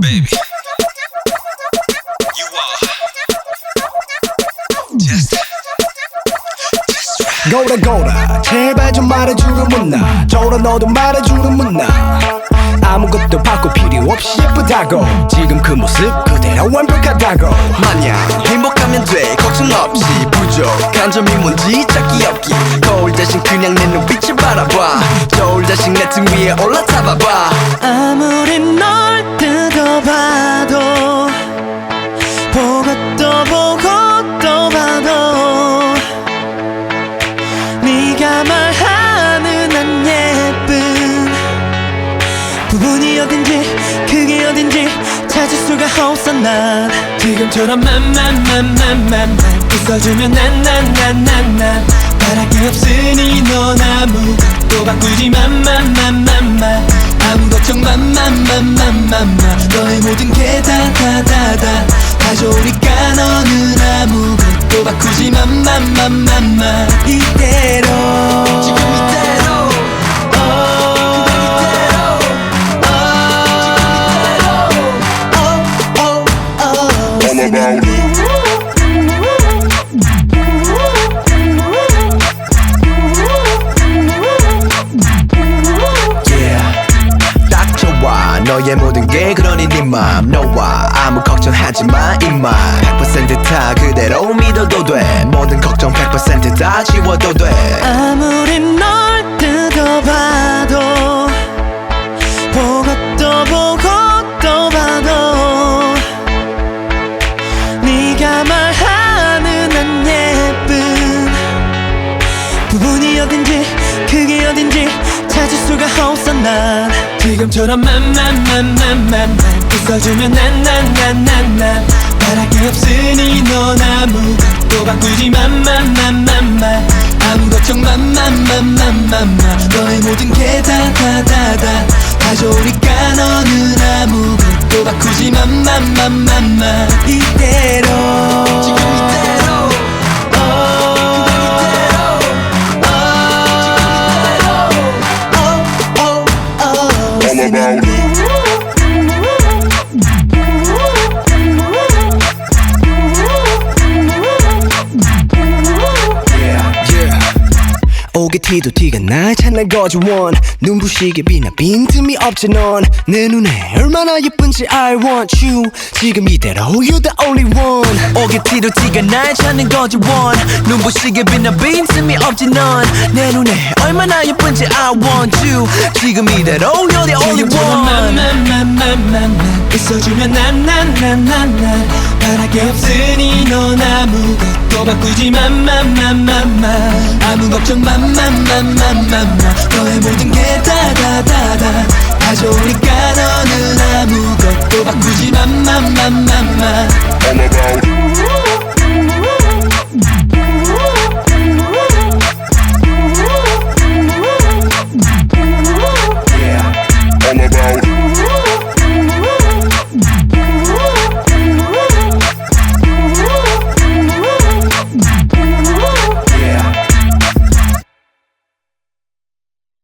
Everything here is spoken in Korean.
baby. You are just, just right. 거울아 거울아 제발 좀 말해주는 문나. 저라 너도 말해주는 문나. 아무것도 바꿀 필요 없이 예쁘다고. 지금 그 모습 그대로 완벽하다고. 마냥 행복하면 돼 걱정 없이. 부족한 점이 뭔지 찾기 없기. 거울 대신 그냥 내 눈빛을 바라봐. 저울 대신 내 등 위에 올라타봐봐. 아무리 널 보고 또 보고 또 봐도 네가 말하는 안 예쁜 부분이 어딘지 그게 어딘지 찾을 수가 없어 난. 지금처럼 만만만만만만 웃어주면 난 난 난 난난. 바랄 게 없으니 넌 아무것도 바꾸지 만만만만만 아무 걱정 만만만만만만 너의 모든 게 다 다 다다 다 만만만만만 이대로. 지금 이대로. 어, All about it. 너의 모든 게 그러니 네맘 너와 아무 걱정하지 마 임마 100%다 그대로 믿어도 돼 100%다 지워도 돼. 아무리 널 뜯어봐도 보고 또 보고 또 봐도 네가 말하는 안 예쁜 부분이 어딘지 그게 어딘지 찾을 수가 없어 난. 지금처럼 만만만만만만 웃어주면 난 난 난 난난. 바랄 게 없으니 넌 아무 것도 바꾸지 만만만만만 아무 걱정 만만만만만만 너의 모든 게 다 다 다다 다 좋으니까 너는 아무것도 바꾸지 만만만만만 이대로 지금 이대로 어, it. 오게 티도 티가 날 찾는 거지 원 눈부시게 빛나 빈틈이 없지 넌내 눈에 얼마나 예쁜지 I want you 지금 이대로 You the only one 오게 티도 티가 날 찾는 거지 원 눈부시게 빛나 빈틈이 없지 넌 내 눈에 얼마나 예쁜지 I want you 지금 이대로 You're the only one 있어주면 난 난 난 난난 바랄 게 없으니 넌 아무것도 바꾸지 만만만만만 아무 걱정 만만만만만만 너의 모든 게다다 좋으니까 너는 아무것도 바꾸지 만만만만만 all about it.